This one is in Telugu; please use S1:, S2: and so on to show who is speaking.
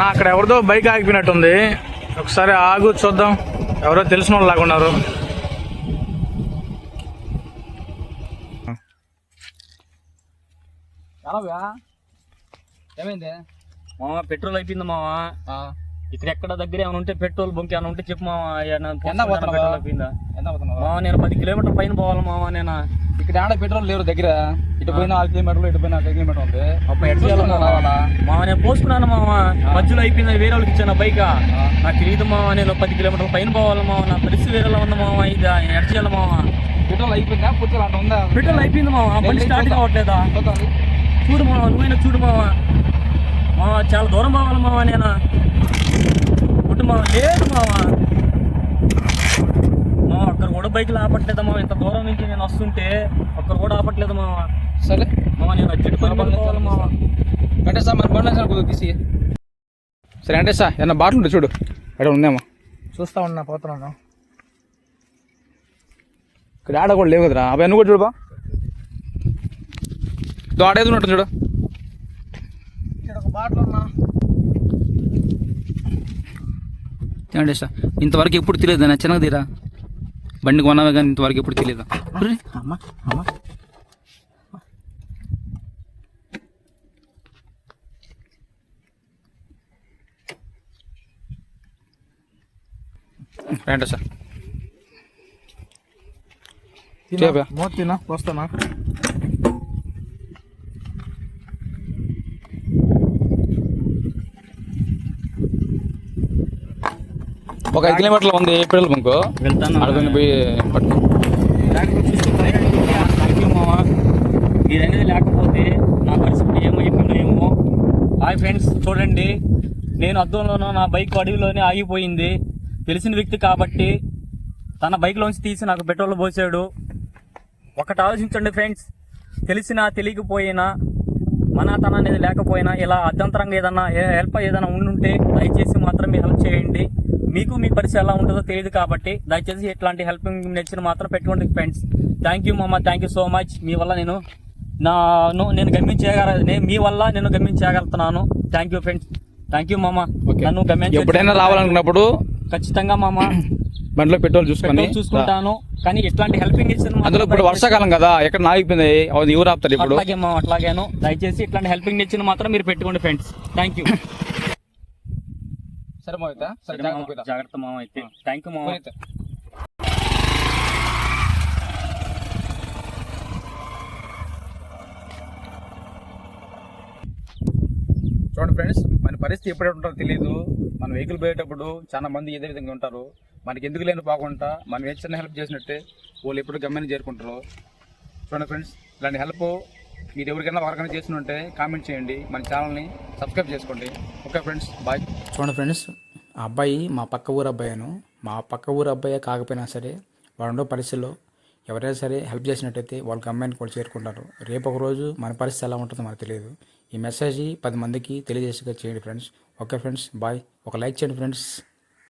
S1: అన్న అక్కడ ఎవరిదో బైక్ ఆగిపోయినట్టుంది. ఒకసారి ఆగు చూద్దాం. ఎవరో తెలిసిన వాళ్ళు లాగా ఉన్నారు.
S2: ఏమైంది?
S3: మామ పెట్రోల్ అయిపోయింది మామ ఇక్కడ ఎక్కడ దగ్గర ఏమైనా ఉంటే పెట్రోల్ బంక్ ఏమైనా ఉంటే చెప్పు మామ? పెట్రోల్ మామ నేను పది కిలోమీటర్ పైన పోవాలి మామ నేను.
S2: ఇక్కడ ఆడ పెట్రోల్ లేరు దగ్గర? ఇటు పోయిన ఆరు కిలోమీటర్లు ఇటు పోయిన ఆరు కిలోమీటర్ ఉంది.
S3: అప్పుడు మామ? నేను పోసుకున్నాను మామ మధ్యలో అయిపోయింది వేరే వాళ్ళకి ఇచ్చాను బైక్ నాకు తెలియదు మామ నేను పది కిలోమీటర్ల పైన పోవాలి మామ నా పరిస్థితి వేరేలా ఉంది మామ ఇది ఎట్ చేయాలి మామ
S2: పెట్రోల్ అయిపోయిందా? పూర్తిగా అట్లా ఉందా?
S3: పెట్రోల్ అయిపోయింది మామ బండి స్టార్ట్ కావట్లేదా. చూడు మామ నువ్వైనా చూడు మామ మామ చాలా దూరం పోవాలి మామ నేను. పుట్టు మామ లేదు మామ మామ ఒక్కరు కూడా బైక్ ఆపట్లేదు మామ ఇంత దూరం నుంచి నేను వస్తుంటే ఒక్కరు కూడా ఆపట్లేదు మామ
S2: సరే.
S3: మామ నేను అర్జెంట్ పని మామ
S2: అంటే సార్ మన బండి సార్ కొద్దిగా తీసి సరే అంటే సార్ ఏమన్నా బాటిల్ ఉంటుంది చూడు. అక్కడ ఉందేమో.
S1: చూస్తా ఉన్నా పోతున్నాను.
S2: ఇక్కడ ఆడ కూడా లేవు కదరా. అబ్బాయి నువ్వు కూడా చూడు బా. ఆడేది ఉన్నట్టు చూడు.
S1: ఇక్కడ ఒక బాటిల్ ఉన్నా.
S2: సార్. ఇంతవరకు ఎప్పుడు తెలియదు నా చిన్నగా తీరా? బండి కొన్నావే కానీ ఇంతవరకు ఎప్పుడు తెలియదు
S1: అమ్మా అమ్మా.
S2: రండి సార్?
S1: తినా వస్తానా?
S2: ఒక ఐదు కిలోమీటర్లు ఉంది పెట్రోల్ బంక్. అడగని పోయి పట్టుకో.
S3: మీరు అనేది లేకపోతే నా పరిస్థితి ఏమైపోయిందో ఏమో. హాయ్ ఫ్రెండ్స్ చూడండి. నేను అద్దంలోనూ నా బైక్ అడవిలోనే ఆగిపోయింది. తెలిసిన వ్యక్తి కాబట్టి తన బైక్లోంచి తీసి నాకు పెట్రోల్ పోసాడు. ఒకటి ఆలోచించండి ఫ్రెండ్స్. తెలిసినా తెలియకపోయినా మన తన అనేది లేకపోయినా ఇలా అర్ధంతరంగా ఏదైనా హెల్ప్ ఏదైనా ఉండుంటే దయచేసి మాత్రమే హెల్ప్ చేయండి. మీకు మీ పరిస్థితి ఎలా ఉంటుందో తెలియదు కాబట్టి దయచేసి ఇట్లాంటి హెల్పింగ్ నేచర్ మాత్రం పెట్టుకోండి ఫ్రెండ్స్ థ్యాంక్ యూ మామ. థ్యాంక్ యూ సో మచ్ మీ వల్ల నేను నాను నేను గమ్యించగల నేను మీ వల్ల నేను గమ్యించగలుగుతున్నాను thank you friends thank you మామ.
S2: ఓకే.
S3: నన్ను గమ్యం
S2: ఎప్పుడైనా రావాలనుకున్నప్పుడు
S3: ఖచ్చితంగా మామ.
S2: బండిలో పెట్రోల్ చూసుకొని
S3: చూసుకుంటాను. కానీ ఇట్లాంటి హెల్పింగ్ నేచర్
S2: అందులో ఇప్పుడు వర్షాకాలం కదా ఎక్కడ నాగిపోయింది? ఎవరు ఆపుతారు ఇప్పుడు.
S3: అట్లాగే అట్లాగేను. దయచేసి ఇట్లాంటి హెల్పింగ్ నేచర్ మాత్రం మీరు పెట్టుకోండి ఫ్రెండ్స్ థ్యాంక్ యూ అయితే. థ్యాంక్ యూ మామ.
S2: మోహిత. చూడండి ఫ్రెండ్స్ మన పరిస్థితి ఎప్పుడు ఉంటుందో తెలియదు మన వెహికల్ పోయేటప్పుడు చాలా మంది ఇదే విధంగా ఉంటారు. మనకి ఎందుకు లేని పోకుండా మనం ఏ చిన్న హెల్ప్ చేసినట్టే వాళ్ళు ఎప్పుడు గమ్యాన్ని చేరుకుంటారు. చూడండి ఫ్రెండ్స్ ఇలాంటి హెల్ప్ మీరు ఎవరికైనా ఎవరికైనా చేసి ఉంటే కామెంట్ చేయండి. మన ఛానల్ని సబ్స్క్రైబ్ చేసుకోండి. ఓకే ఫ్రెండ్స్ బాయ్
S4: చూడండి ఫ్రెండ్స్ ఆ అబ్బాయి మా పక్క ఊరు అబ్బాయిను మా పక్క ఊరు అబ్బాయి కాకపోయినా సరే వాడుండే పరిస్థితుల్లో ఎవరైనా సరే హెల్ప్ చేసినట్టయితే వాళ్ళకి అమ్మాయిని కూడా చేరుకుంటారు. రేపు ఒక రోజు మన పరిస్థితి ఎలా ఉంటుందో మనకు తెలియదు. ఈ మెసేజ్ పది మందికి తెలియజేసేగా చేయండి ఫ్రెండ్స్ ఓకే ఫ్రెండ్స్ బాయ్ ఒక లైక్ చేయండి ఫ్రెండ్స్